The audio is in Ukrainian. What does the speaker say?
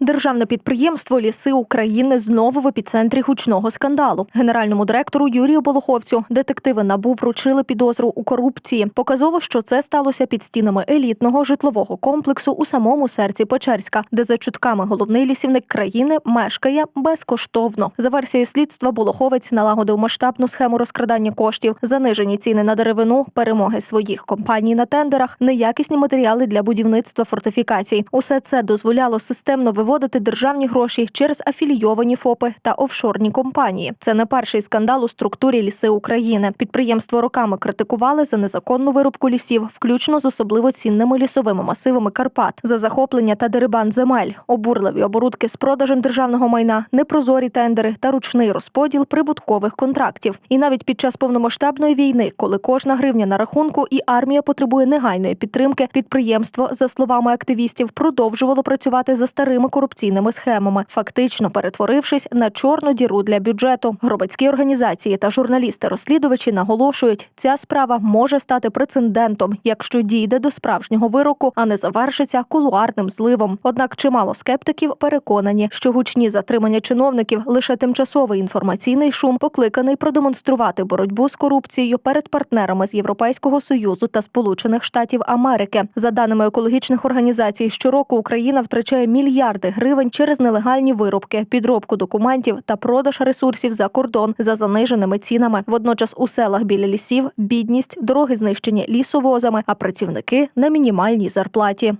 Державне підприємство Ліси України знову в епіцентрі гучного скандалу. Генеральному директору Юрію Болоховцю детективи НАБУ вручили підозру у корупції. Показово, що це сталося під стінами елітного житлового комплексу у самому серці Печерська, де за чутками головний лісівник країни мешкає безкоштовно. За версією слідства, Болоховець налагодив масштабну схему розкрадання коштів, занижені ціни на деревину, перемоги своїх компаній на тендерах, неякісні матеріали для будівництва фортифікацій. Усе це дозволяло системно виводити державні гроші через афілійовані ФОПи та офшорні компанії. Це не перший скандал у структурі ліси України. Підприємство роками критикували за незаконну вирубку лісів, включно з особливо цінними лісовими масивами Карпат, за захоплення та дерибан земель, обурливі оборудки з продажем державного майна, непрозорі тендери та ручний розподіл прибуткових контрактів. І навіть під час повномасштабної війни, коли кожна гривня на рахунку і армія потребує негайної підтримки, підприємство, за словами активістів, продовжувало працювати за старими корупційними схемами, фактично перетворившись на чорну діру для бюджету. Громадські організації та журналісти-розслідувачі наголошують, ця справа може стати прецедентом, якщо дійде до справжнього вироку, а не завершиться кулуарним зливом. Однак чимало скептиків переконані, що гучні затримання чиновників лише тимчасовий інформаційний шум, покликаний продемонструвати боротьбу з корупцією перед партнерами з Європейського союзу та Сполучених Штатів Америки. За даними екологічних організацій, щороку Україна втрачає мільярди гривень через нелегальні вирубки, підробку документів та продаж ресурсів за кордон за заниженими цінами. Водночас у селах біля лісів бідність, дороги знищені лісовозами, а працівники на мінімальній зарплаті.